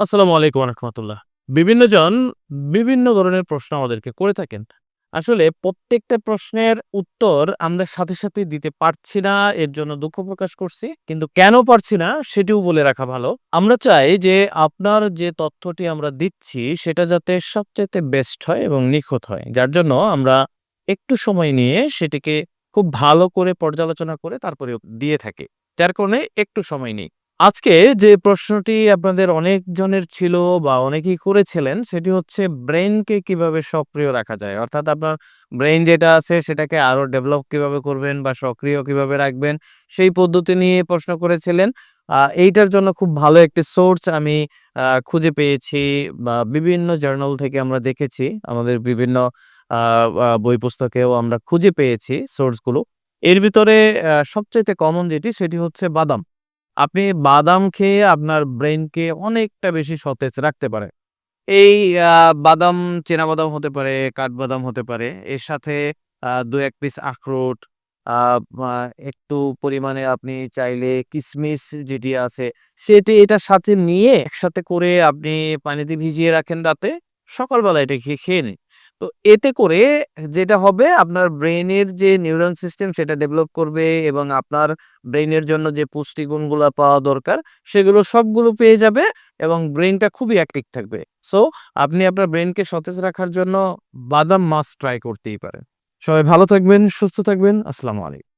আসসালামু আলাইকুম রহমতুল্লাহ বিভিন্ন জন বিভিন্ন ধরনের প্রশ্ন আমাদেরকে করে থাকেন। আসলে প্রত্যেকটা প্রশ্নের উত্তর আমরা সাথে সাথে দিতে পারছি না, এর জন্য দুঃখ প্রকাশ করছি। কিন্তু কেন পারছি না, সেটিও বলে রাখা ভালো। আমরা চাই যে আপনার যে তথ্যটি আমরা দিচ্ছি, সেটা যাতে সবচেয়ে বেস্ট হয় এবং নিখুঁত হয়। যার জন্য আমরা একটু সময় নিয়ে সেটিকে খুব ভালো করে পর্যালোচনা করে তারপরে দিয়ে থাকি। যার কারণে একটু সময় নিই। আজকে যে প্রশ্নটি আপনাদের অনেকজনের ছিল বা অনেকেই করেছিলেন, সেটি হচ্ছে ব্রেনকে কীভাবে সক্রিয় রাখা যায়? অর্থাৎ আপনার ব্রেন যেটা আছে, সেটাকে আরও ডেভেলপ কীভাবে করবেন বা সক্রিয় কীভাবে রাখবেন, সেই পদ্ধতি নিয়ে প্রশ্ন করেছিলেন। এইটার জন্য খুব ভালো একটি সোর্স আমি খুঁজে পেয়েছি বা বিভিন্ন জার্নাল থেকে আমরা দেখেছি, আমাদের বিভিন্ন বই পুস্তকেও আমরা খুঁজে পেয়েছি সোর্সগুলো। এর ভিতরে সবচাইতে কমন যেটি, সেটি হচ্ছে বাদাম। আপনি বাদাম খেয়ে আপনার ব্রেনকে অনেকটা বেশি সতেজ রাখতে পারে। এই বাদাম বাদাম হতে পারে, কাঠবাদাম হতে পারে, এর সাথে দু এক পিস আখরোট একটু পরিমাণে আপনি চাইলে কিশমিশ যেটি আছে, সেটি এটার সাথে নিয়ে একসাথে করে আপনি পানিতে ভিজিয়ে রাখেন রাতে সকালবেলা এটা খেয়ে খেয়ে নিন। তো এতে করে যেটা হবে, আপনার ব্রেনের যে নিউরন সিস্টেম সেটা ডেভেলপ করবে এবং আপনার ব্রেনের জন্য যে পুষ্টিগুণগুলো পাওয়া দরকার, সেগুলো সবগুলো পেয়ে যাবে এবং ব্রেনটা খুবই অ্যাক্টিভ থাকবে। সো, আপনি আপনার ব্রেনকে সতেজ রাখার জন্য বাদাম মাছ ট্রাই করতেই পারেন। সবাই ভালো থাকবেন, সুস্থ থাকবেন, আসসালামু আলাইকুম।